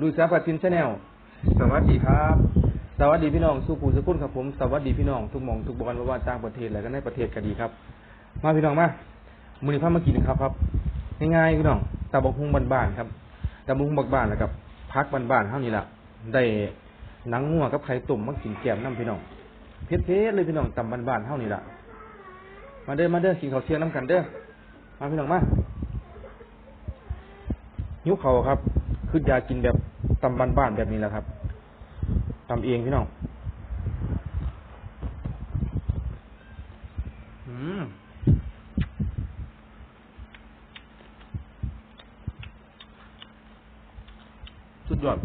ลุยสาปัทินชาแนลสวัสดีครับ สวัสดีพี่น้องสุภูสุขุนครับผม สวัสดีพี่น้องทุกหมองทุกบอลว่าต่างประเทศและก็ในประเทศก็ดีครับ มาพี่น้องมามือนี้พามากินครับครับ ง่ายๆพี่น้องตาบกฮุงบ้านๆครับตาบกฮุงบ้านๆแล้วกับพักบ้านๆเท่านี้แหละได้หนังงัวกับไข่ตุ่มมากินแกมน้ำพี่น้องเผ็ดๆเลยพี่น้องตำบ้านๆเท่านี้แหละมาเด้อมาเด้อกินข้าวเที่ยงน้ำกันเด้อมาพี่น้องมาหิวเขาครับ คืออยากกินแบบตำบ้านๆแบบนี้แหละครับตำเองพี่น้องอืมสุดยอด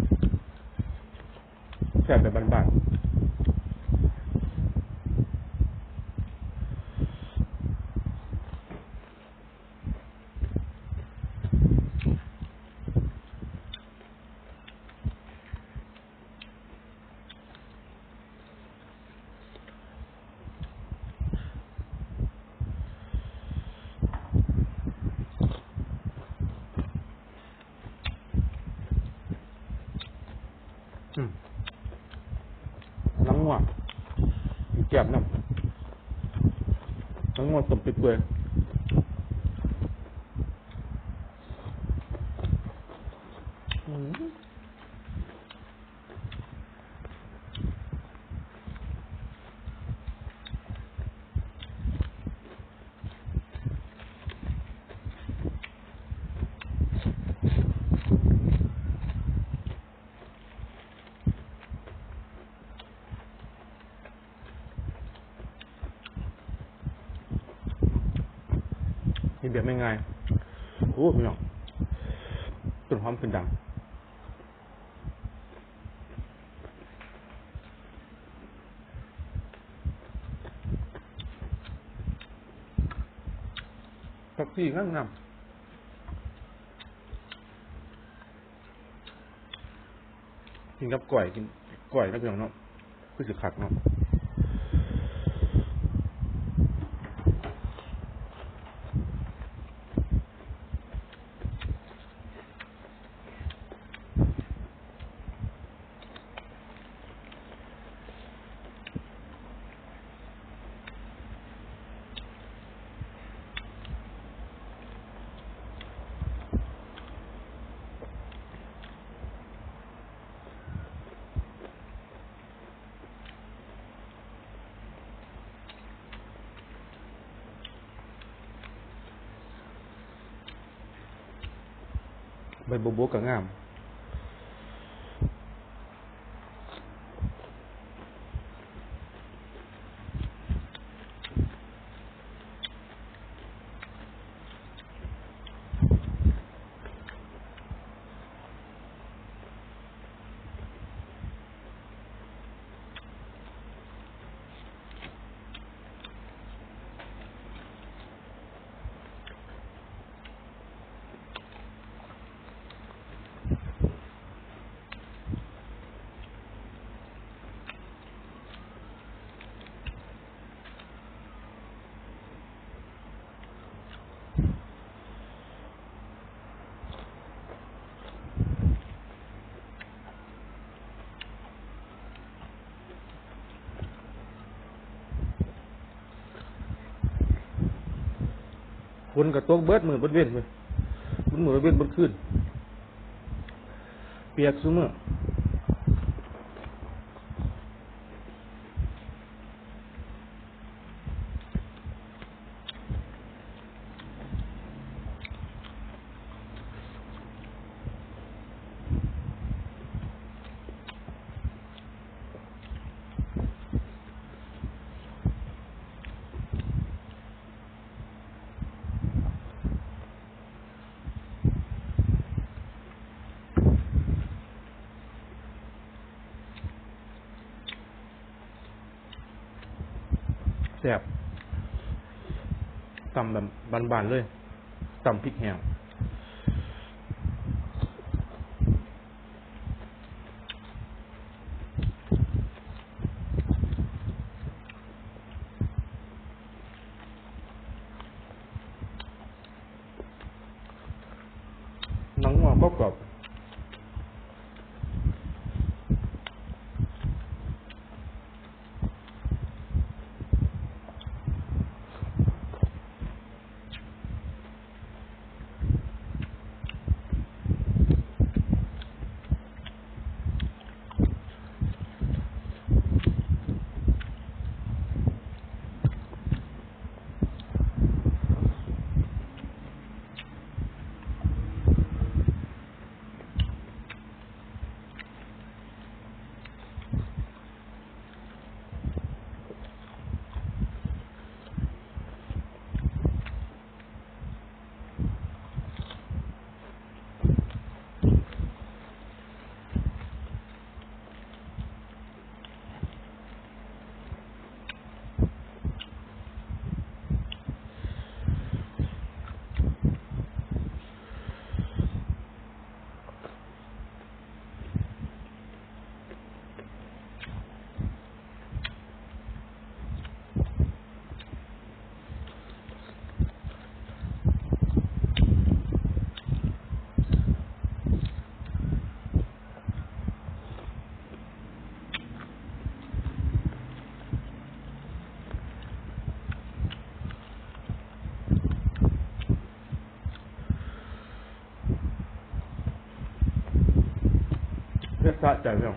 แซ่บแบบบ้านๆอืมน้ำงัวมี แก้มน้ำน้ำงัวต้มเปื่อยๆอืม นี่แบไม่ง่ายโอ้พี่น้องต้นหอมขึ้นดังผักชีงามงามกินกับก่อยกินก่อยนะพี่น้องเนาะคือสิขัดเนาะ ใบบัวบ วก็งามคนกับตัวเบิดมือเบิดเว้นเลยเบิดมือเบิดเว้นเบิดขึ้น เปียกซุมื่อแซ่บ ตำแบบบานๆเลยตำพริกแห้งหนังหวานกรอบ สะใจพี่น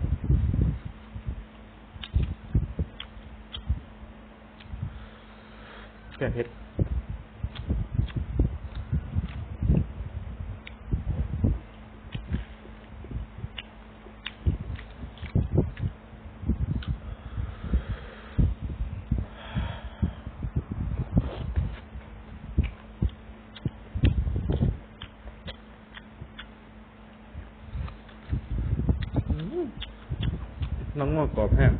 ้อ งแกงเผ็ดน้องงอกกรอบแห้ง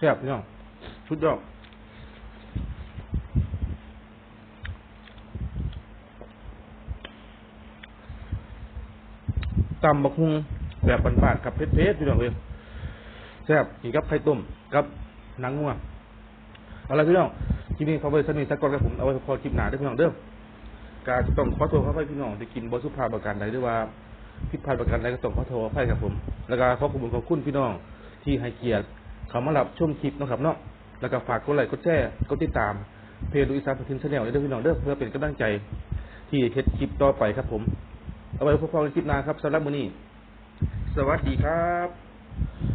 แซ่บพี่น้องชุดยอดตำบักฮุงแบบบานๆกับเผ็ดๆพี่น้องเลยแซ่บกินกับไข่ต้มกับหนังงัวเอาละพี่น้องคลิปนี้เขาไปสนิทสักก่อนกับผมเอาไว้พอคลิปหนาเด้พี่น้องเด้อการต้องขอโทษขออภัยพี่น้องที่กินบสุภาพประการใดหรือว่าผิดพลาดประการใดก็ต้องขอโทษขออภัยครับผม แล้วก็ขอบคุณขอบคุณพี่น้องที่ให้เกียรติ เขามาหลับช่วงคลิปนะครับเนาะแล้วก็ฝากกดไลค์กดแชร์กดติดตาม เพจดูอีสานพัทินชาแนลด้วยพี่น้องเด้อเพื่อเป็นกำลังใจที่เฮ็ดคลิปต่อไปครับผม เอาไว้พบกันคลิปหน้าครับสำหรับมื้อนี้ สวัสดีครับ